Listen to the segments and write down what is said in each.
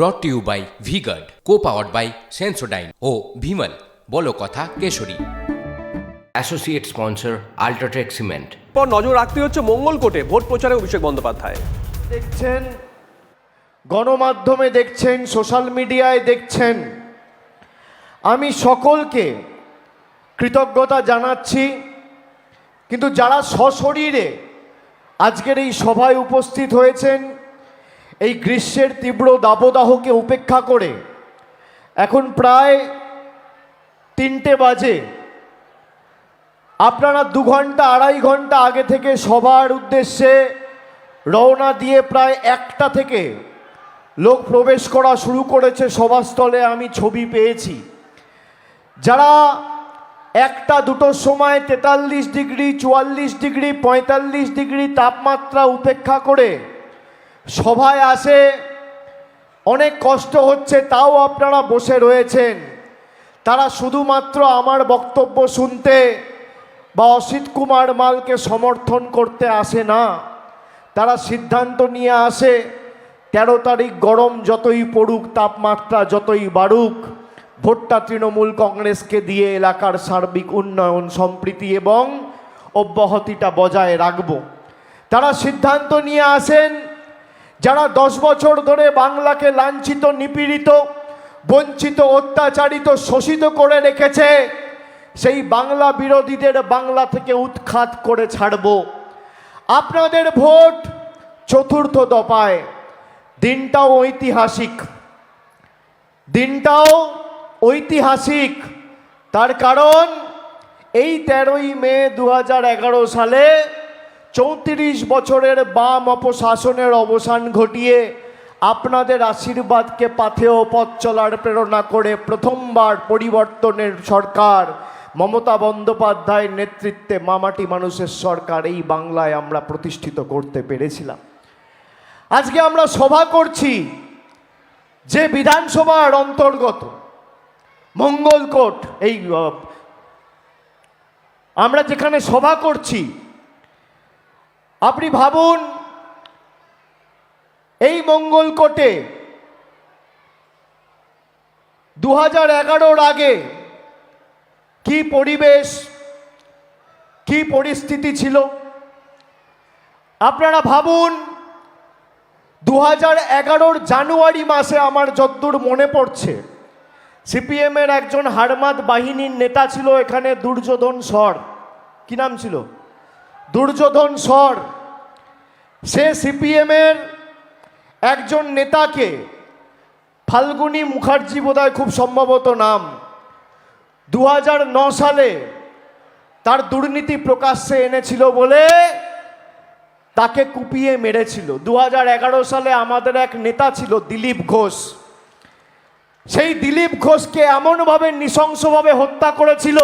Brought to you by VGuard co powered by Sensodyne ও ভিমল বলো কথা Kesari. Associate sponsor UltraTech cement পর নজর রাখতে হচ্ছে মঙ্গলকোটে ভোট প্রচারে অভিষেক বন্দ্যোপাধ্যায়। দেখছেন গণমাধ্যমে দেখছেন সোশ্যাল মিডিয়ায় দেখছেন। আমি সকলকে কৃতজ্ঞতা জানাচ্ছি কিন্তু যারা সশরীরে আজকের এই সভায় উপস্থিত হয়েছেন এই গ্রীষ্মের তীব্র দাবদাহকে উপেক্ষা করে এখন প্রায় তিনটে বাজে। আপনারা দু ঘণ্টা, আড়াই ঘণ্টা আগে থেকে সবার উদ্দেশ্যে রওনা দিয়ে প্রায় একটা থেকে লোক প্রবেশ করা শুরু করেছে সভাস্থলে, আমি ছবি পেয়েছি। যারা একটা দুটোর সময় তেতাল্লিশ ডিগ্রি, চুয়াল্লিশ ডিগ্রি, পঁয়তাল্লিশ ডিগ্রি তাপমাত্রা উপেক্ষা করে সভায় আসে, অনেক কষ্ট হচ্ছে, তাও আপনারা বসে রয়েছেন। তারা শুধুমাত্র আমার বক্তব্য শুনতে বা অসিত কুমার মালকে সমর্থন করতে আসে না। তারা সিদ্ধান্ত নিয়ে আসে, তেরো তারিখ গরম যতই পড়ুক, তাপমাত্রা যতই বাড়ুক, ভোটটা তৃণমূল কংগ্রেসকে দিয়ে এলাকার সার্বিক উন্নয়ন, সম্প্রীতি এবং অব্যাহতিটা বজায় রাখব। তারা সিদ্ধান্ত নিয়ে আসেন যারা দশ বছর ধরে বাংলাকে লাঞ্ছিত, নিপীড়িত, বঞ্চিত, অত্যাচারিত, শোষিত করে রেখেছে, সেই বাংলা বিরোধীদের বাংলা থেকে উৎখাত করে ছাড়ব। আপনাদের ভোট চতুর্থ দফায়। দিনটাও ঐতিহাসিক। দিনটাও ঐতিহাসিক। তার কারণ, এই তেরোই মে দু হাজার এগারো সালে চৌত্রিশ বছরের বাম অপশাসনের অবসান ঘটিয়ে আপনাদের আশীর্বাদকে পাথেয় পথ চলার প্রেরণা করে প্রথমবার পরিবর্তনের সরকার। মমতা বন্দ্যোপাধ্যায়ের নেতৃত্বে মামাটি মানুষের সরকার এই বাংলায় আমরা প্রতিষ্ঠিত করতে পেরেছিলাম। আজকে আমরা সভা করছি যে বিধানসভার অন্তর্গত মঙ্গলকোট, এই আমরা যেখানে সভা করছি আপনি ভাবুন, এই মঙ্গলকোটে দু হাজার এগারোর আগে কি পরিবেশ, কি পরিস্থিতি ছিল? আপনারা ভাবুন দু হাজার এগারোর জানুয়ারি মাসে আমার যদ্দূর মনে পড়ছে। সিপিএমের একজন হারমাদ বাহিনীর নেতা ছিল এখানে দুর্যোধন স্বর কি নাম ছিল? দুর্যোধন স্বর। সে সিপিএমের একজন নেতাকে ফাল্গুনী মুখার্জি বোধহয় খুব সম্ভবত নাম। দু সালে তার দুর্নীতি প্রকাশ্যে এনেছিল বলে তাকে কুপিয়ে মেরেছিল। দু হাজার এগারো সালে আমাদের এক নেতা ছিল দিলীপ ঘোষ। সেই দিলীপ ঘোষকে এমনভাবে নৃশংসভাবে হত্যা করেছিল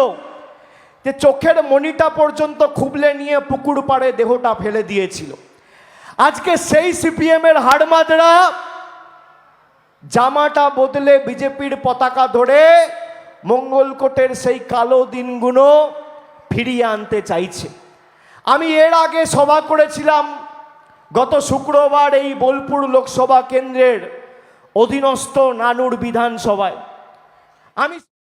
যে চোখের মনিটা পর্যন্ত খুবলে নিয়ে পুকুর পাড়ে দেহটা ফেলে দিয়েছিল। আজকে সেই সিপিএমের হাড়মাদরা জামাটা বদলে বিজেপির পতাকা ধরে মঙ্গলকোটের সেই কালো দিনগুলো ফিরিয়ে আনতে চাইছে। আমি এর আগে সভা করেছিলাম গত শুক্রবার এই বোলপুর লোকসভা কেন্দ্রের অধীনস্থ নানুর বিধানসভায়। আমি